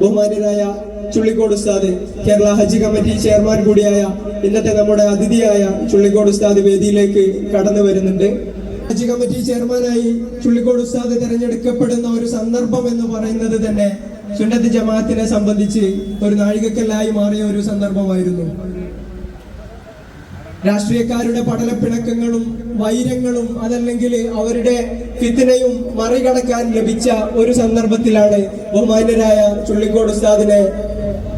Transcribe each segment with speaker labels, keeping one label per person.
Speaker 1: ബഹുമാന്യരായ ചുള്ളിക്കോട് ഉസ്താദ് കേരള ഹജ്ജ് committee chairman കൂടിയായ ഇന്നത്തെ നമ്മുടെ അതിഥിയായ ചുള്ളിക്കോട് ഉസ്താദ് വേദിയിലേക്ക് കടന്നു വരുന്നുണ്ട്. ഹജ്ജ് കമ്മിറ്റി ചെയർമാനായി ചുള്ളിക്കോട് ഉസ്താദ് തിരഞ്ഞെടുക്കപ്പെടുന്ന ഒരു സന്ദർഭം എന്ന് പറയുന്നത് തന്നെ സുന്നത്ത് ജമാഅത്തിനെ സംബന്ധിച്ച് ഒരു നാഴികക്കല്ലായി മാറിയ ഒരു സന്ദർഭമായിരുന്നു. രാഷ്ട്രീയക്കാരുടെ പിണക്കങ്ങളും വൈരങ്ങളും അതല്ലെങ്കിൽ അവരുടെ ഫിത്തിനയും മറികടക്കാൻ ലഭിച്ച ഒരു സന്ദർഭത്തിലാണ് ബഹുമാന്യരായ ചുള്ളിക്കോട് ഉസ്താദിനെ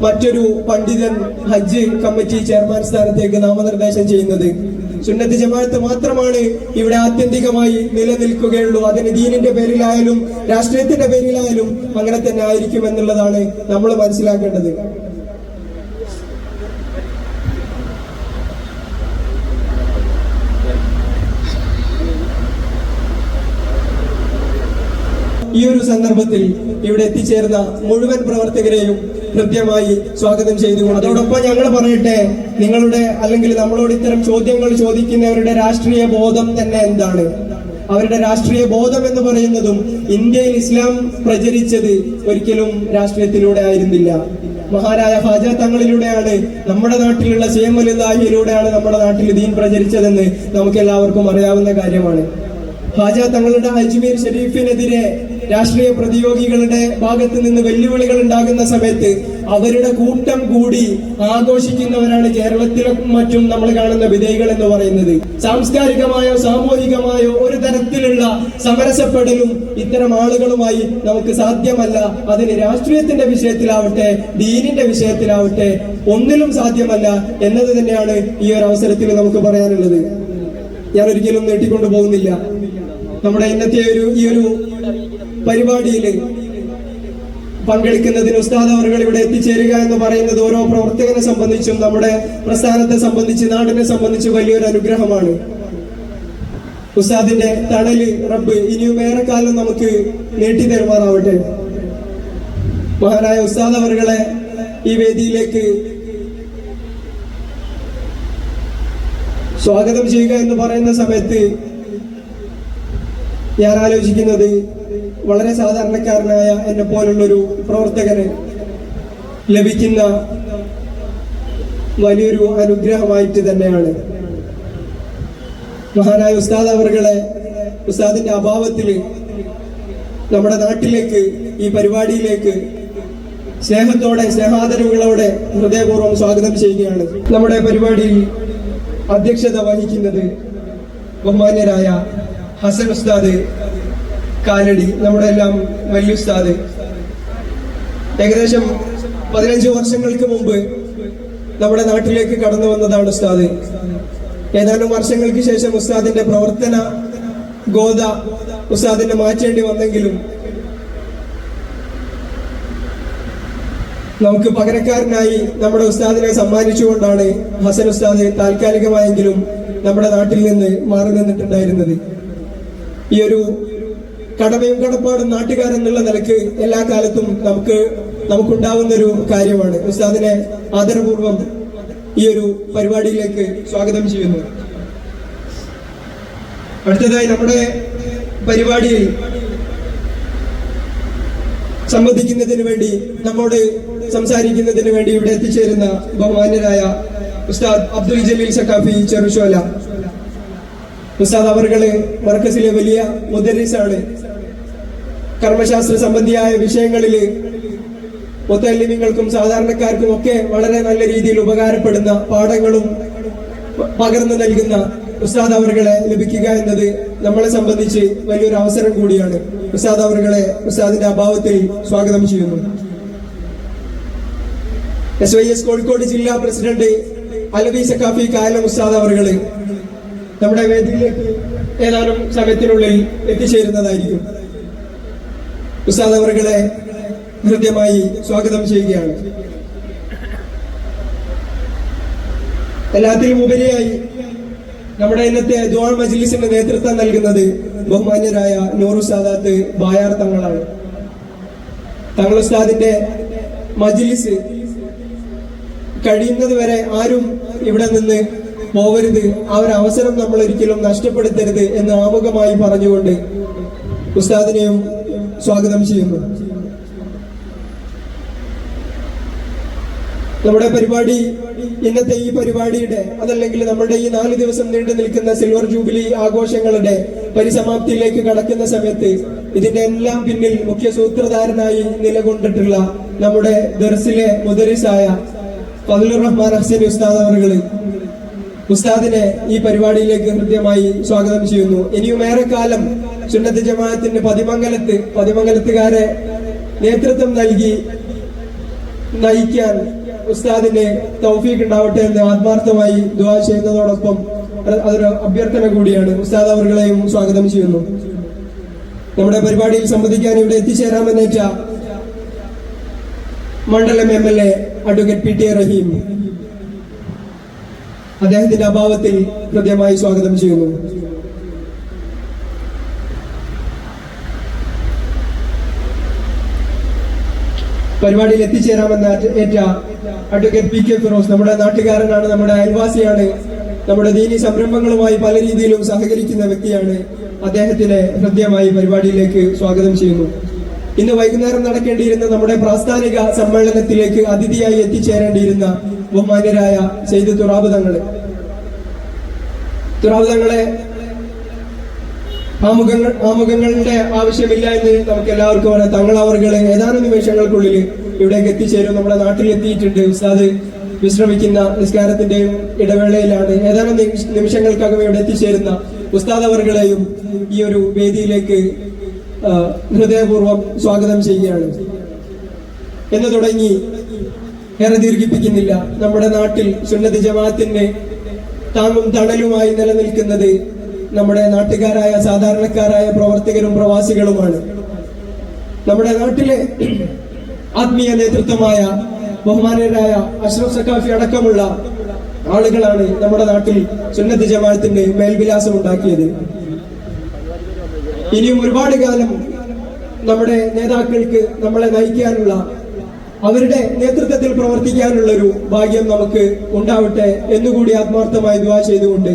Speaker 1: മറ്റൊരു പണ്ഡിതൻ ഹജ്ജ് കമ്മിറ്റി ചെയർമാൻ സ്ഥാനത്തേക്ക് നാമനിർദ്ദേശം ചെയ്യുന്നത്. സുന്നത്ത് ജമാഅത്ത് മാത്രമാണ് ഇവിടെ ആത്യന്തികമായി നിലനിൽക്കുകയുള്ളൂ. അതിന് ദീനിന്റെ പേരിലായാലും രാഷ്ട്രീയത്തിന്റെ പേരിലായാലും അങ്ങനെ തന്നെ ആയിരിക്കും എന്നുള്ളതാണ് നമ്മൾ മനസ്സിലാക്കേണ്ടത്. ഈ ഒരു സന്ദർഭത്തിൽ ഇവിടെ എത്തിച്ചേർന്ന മുഴുവൻ പ്രവർത്തകരെയും കൃത്യമായി സ്വാഗതം ചെയ്തുകൊണ്ട് അതോടൊപ്പം ഞങ്ങൾ പറയട്ടെ നിങ്ങളുടെ അല്ലെങ്കിൽ നമ്മളോട് ഇത്തരം ചോദ്യങ്ങൾ ചോദിക്കുന്നവരുടെ രാഷ്ട്രീയ ബോധം തന്നെ എന്താണ്? അവരുടെ രാഷ്ട്രീയ ബോധം എന്ന് പറയുന്നതും ഇന്ത്യയിൽ ഇസ്ലാം പ്രചരിച്ചത് ഒരിക്കലും രാഷ്ട്രീയത്തിലൂടെ ആയിരുന്നില്ല. മഹാരായ ഹാജ തങ്ങളിലൂടെയാണ് നമ്മുടെ നാട്ടിലുള്ള സേമലിതാഹിയിലൂടെയാണ് നമ്മുടെ നാട്ടിൽ ദീൻ പ്രചരിച്ചതെന്ന് നമുക്ക് എല്ലാവർക്കും അറിയാവുന്ന കാര്യമാണ്. ഹാജ തങ്ങളുടെ അജ്മീർ ഷരീഫിനെതിരെ രാഷ്ട്രീയ പ്രതിയോഗികളുടെ ഭാഗത്ത് നിന്ന് വെല്ലുവിളികൾ ഉണ്ടാകുന്ന സമയത്ത് അവരുടെ കൂട്ടം കൂടി ആഘോഷിക്കുന്നവരാണ് കേരളത്തിലും മറ്റും നമ്മൾ കാണുന്ന വിധേയികൾ എന്ന് പറയുന്നത്. സാംസ്കാരികമായോ സാമൂഹികമായോ ഒരു തരത്തിലുള്ള സമരസപ്പെടലും ഇത്തരം ആളുകളുമായി നമുക്ക് സാധ്യമല്ല. അതിന് രാഷ്ട്രീയത്തിന്റെ വിഷയത്തിലാവട്ടെ ദീനിന്റെ വിഷയത്തിലാവട്ടെ ഒന്നിലും സാധ്യമല്ല എന്നത് തന്നെയാണ് ഈ ഒരു അവസരത്തിൽ നമുക്ക് പറയാനുള്ളത്. ഞാൻ ഒരിക്കലും നീട്ടിക്കൊണ്ടു പോകുന്നില്ല. നമ്മുടെ ഇന്നത്തെ ഒരു ഈ ഒരു പരിപാടിയിൽ പങ്കെടുക്കുന്നതിന് ഉസ്താദ് അവർ ഇവിടെ എത്തിച്ചേരുക എന്ന് പറയുന്നത് ഓരോ പ്രവർത്തകനെ സംബന്ധിച്ചും നമ്മുടെ പ്രസ്ഥാനത്തെ സംബന്ധിച്ച് നാടിനെ സംബന്ധിച്ച് വലിയൊരു അനുഗ്രഹമാണ്. ഉസ്താദിന്റെ തണൽ റബ്ബ് ഇനിയും കാലം നമുക്ക് നീട്ടി തരുമാറാവട്ടെ. മഹാനായ ഉസ്താദ് അവർകളെ ഈ വേദിയിലേക്ക് സ്വാഗതം ചെയ്യുക എന്ന് പറയുന്ന സമയത്ത് ഞാൻ ആലോചിക്കുന്നത് വളരെ സാധാരണക്കാരനായ എന്നെ പോലുള്ളൊരു പ്രവർത്തകന് ലഭിക്കുന്ന വലിയൊരു അനുഗ്രഹമായിട്ട് തന്നെയാണ്. മഹാനായ ഉസ്താദ് അവർകളെ ഉസ്താദിന്റെ അഭാവത്തിൽ നമ്മുടെ നാട്ടിലേക്ക് ഈ പരിപാടിയിലേക്ക് സ്നേഹത്തോടെ സ്നേഹാദരവുകളോടെ ഹൃദയപൂർവം സ്വാഗതം ചെയ്യുകയാണ്. നമ്മുടെ പരിപാടിയിൽ അധ്യക്ഷത വഹിക്കുന്നത് ബഹുമാന്യരായ ഹസൻ ഉസ്താദ് കാലടി നമ്മുടെ എല്ലാം വലിയ ഉസ്താദ്. ഏകദേശം പതിനഞ്ച് വർഷങ്ങൾക്ക് മുമ്പ് നമ്മുടെ നാട്ടിലേക്ക് കടന്നു വന്നതാണ് ഉസ്താദ്. ഏതാനും വർഷങ്ങൾക്ക് ശേഷം ഉസ്താദിന്റെ പ്രവർത്തന ഗോത ഉസ്താദിനെ മാറ്റേണ്ടി വന്നെങ്കിലും നമുക്ക് പകരക്കാരനായി നമ്മുടെ ഉസ്താദിനെ സമ്മാനിച്ചുകൊണ്ടാണ് ഹസൻ ഉസ്താദ് താൽക്കാലികമായെങ്കിലും നമ്മുടെ നാട്ടിൽ നിന്ന് മാറി നിന്നിട്ടുണ്ടായിരുന്നത്. ഈ ഒരു കടമയും കടപ്പാടും നാട്ടുകാരെന്നുള്ള നിലയ്ക്ക് എല്ലാ കാലത്തും നമുക്ക് നമുക്കുണ്ടാവുന്ന ഒരു കാര്യമാണ്. ഉസ്താദിനെ ആദരപൂർവം ഈ ഒരു പരിപാടിയിലേക്ക് സ്വാഗതം ചെയ്യുന്നു. അടുത്തതായി നമ്മുടെ പരിപാടിയിൽ സംബന്ധിക്കുന്നതിന് വേണ്ടി നമ്മോട് സംസാരിക്കുന്നതിന് വേണ്ടി ഇവിടെ എത്തിച്ചേരുന്ന ബഹുമാന്യരായ ഉസ്താദ് അബ്ദുൽ ജലീൽ സക്കാഫി ചെറുശോല. ഉസ്താദ് അവർകൾ മർക്കസിലെ വലിയ മുദരീസാണ്. കർമ്മശാസ്ത്ര സംബന്ധിയായ വിഷയങ്ങളിൽ മുത്തല്ലിമിങ്ങൾക്കും സാധാരണക്കാർക്കും ഒക്കെ വളരെ നല്ല രീതിയിൽ ഉപകാരപ്പെടുന്ന പാഠങ്ങളും പകർന്നു നൽകുന്ന ഉസ്താദ് അവറുകളെ ലഭിക്കുക എന്നത് നമ്മളെ സംബന്ധിച്ച് വലിയൊരു അവസരം കൂടിയാണ്. ഉസ്താദ് അവറുകളെ ഉസ്താദിന്റെ അഭാവത്തിൽ സ്വാഗതം ചെയ്യുന്നു. എസ് വൈ എസ് കോഴിക്കോട് ജില്ലാ പ്രസിഡന്റ് അലബി സക്കാഫി കായലം ഉസ്താദ് അവറുകൾ നമ്മുടെ വേദിയിലേക്ക് ഏതാനും സമയത്തിനുള്ളിൽ എത്തിച്ചേരുന്നതായിരിക്കും. ഉസ്താദ് അവർകളെ ഹൃദ്യമായി സ്വാഗതം ചെയ്യുകയാണ്. എല്ലാത്തിലും ഉപരിയായി നമ്മുടെ ഇന്നത്തെ ദ്വാൾ മജ്ലിസിന്റെ നേതൃത്വം നൽകുന്നത് ബഹുമാന്യരായ നൂറു സാദാത്ത് ബായാർ തങ്ങളാണ്. തങ്ങൾ ഉസ്താദിന്റെ മജ്ലിസ് കഴിയുന്നത് വരെ ആരും ഇവിടെ നിന്ന് പോകരുത്. ആ ഒരു അവസരം നമ്മൾ ഒരിക്കലും നഷ്ടപ്പെടുത്തരുത് എന്ന് ആമുഖമായി പറഞ്ഞുകൊണ്ട് ഉസ്താദിനെയും സ്വാഗതം ചെയ്യുന്നു. നമ്മുടെ പരിപാടി ഇന്നത്തെ ഈ പരിപാടിയുടെ അതല്ലെങ്കിൽ നമ്മുടെ ഈ നാല് ദിവസം നീണ്ടു നിൽക്കുന്ന സിൽവർ ജൂബിലി ആഘോഷങ്ങളുടെ പരിസമാപ്തിയിലേക്ക് കടക്കുന്ന സമയത്ത് ഇതിന്റെ എല്ലാം പിന്നിൽ മുഖ്യ സൂത്രധാരനായി നിലകൊണ്ടിട്ടുള്ള നമ്മുടെ ദർസിലെ മുദരിസായ ഫതുലുർ റഹ്മാൻ ഹസൻ ഉസ്താദ് അവറുകൾ ഉസ്താദിനെ ഈ പരിപാടിയിലേക്ക് ഹൃദ്യമായി സ്വാഗതം ചെയ്യുന്നു. ഇനിയും ഏറെ കാലം സുന്നത്ത് ജമാഅത്തിന്റെ പതിമംഗലത്ത് പതിമംഗലത്തുകാരെ നേതൃത്വം നൽകി നയിക്കാൻ ഉസ്താദിന് തൗഫീഖ് ഉണ്ടാവട്ടെ എന്ന് ആത്മാർത്ഥമായി ദുവാ ചെയ്യുന്നതോടൊപ്പം അതൊരു അഭ്യർത്ഥന കൂടിയാണ്. ഉസ്താദ് അവർകളെയും സ്വാഗതം ചെയ്യുന്നു. നമ്മുടെ പരിപാടിയിൽ സംബന്ധിക്കാൻ ഇവിടെ എത്തിച്ചേരാമെന്നേറ്റ മണ്ഡലം M L A advocate P T Rahim. അദ്ദേഹത്തിന്റെ അഭാവത്തിൽ ഹൃദ്യമായി സ്വാഗതം ചെയ്യുന്നു. പരിപാടിയിൽ എത്തിച്ചേരാമെന്ന് ഏറ്റ- അഡ്വക്കേറ്റ് പി കെ ഫിറോസ് നമ്മുടെ നാട്ടുകാരനാണ് നമ്മുടെ അയൽവാസിയാണ് നമ്മുടെ ദീനി സംരംഭങ്ങളുമായി പല രീതിയിലും സഹകരിക്കുന്ന വ്യക്തിയാണ് അദ്ദേഹത്തിനെ ഹൃദ്യമായി പരിപാടിയിലേക്ക് സ്വാഗതം ചെയ്യുന്നു. ഇന്ന് വൈകുന്നേരം നടക്കേണ്ടിയിരുന്ന നമ്മുടെ പ്രാസ്ഥാനിക സമ്മേളനത്തിലേക്ക് അതിഥിയായി എത്തിച്ചേരേണ്ടിയിരുന്ന ബഹുമാന്യരായ ചെയ്ത് തുറാബ് തങ്ങൾ തുറാബ് തങ്ങളെ ആമുഖങ്ങൾ ആമുഖങ്ങളുടെ ആവശ്യമില്ല എന്ന് നമുക്ക് എല്ലാവർക്കും അറിയാം. തങ്ങൾ അവർകളെ ഏതാനും നിമിഷങ്ങൾക്കുള്ളിൽ ഇവിടേക്ക് എത്തിച്ചേരും. നമ്മുടെ നാട്ടിൽ എത്തിയിട്ടുണ്ട് ഉസ്താദ് വിശ്രമിക്കുന്ന നിസ്കാരത്തിന്റെയും ഇടവേളയിലാണ്. ഏതാനും നിമിഷ- നിമിഷങ്ങൾക്കകം ഇവിടെ എത്തിച്ചേരുന്ന ഉസ്താദ് അവർകളെയും ഈ ഒരു വേദിയിലേക്ക് ഹൃദയപൂർവം സ്വാഗതം ചെയ്യുകയാണ്. എന്ന് തുടങ്ങി. ഏറെ ദീർഘിപ്പിക്കുന്നില്ല. നമ്മുടെ നാട്ടിൽ സുന്നതി ജമാഅത്തിന് താങ്ങും തണലുമായി നിലനിൽക്കുന്നത് നമ്മുടെ നാട്ടുകാരായ സാധാരണക്കാരായ പ്രവർത്തകരും പ്രവാസികളുമാണ്. നമ്മുടെ നാട്ടിലെ ആത്മീയ നേതൃത്വമായ ബഹുമാനരായ അഷ്റഫ് സക്കാഫി അടക്കമുള്ള ആളുകളാണ് നമ്മുടെ നാട്ടിൽ സുന്നത്ത് ജമാഅത്തിന് മേൽവിലാസം ഉണ്ടാക്കിയത്. ഇനിയും ഒരുപാട് കാലം നമ്മുടെ നേതാക്കൾക്ക് നമ്മളെ നയിക്കാനുള്ള അവരുടെ നേതൃത്വത്തിൽ പ്രവർത്തിക്കാനുള്ള ഒരു ഭാഗ്യം നമുക്ക് ഉണ്ടാവട്ടെ എന്നുകൂടി ആത്മാർത്ഥമായി ദുവാ ചെയ്തുകൊണ്ട്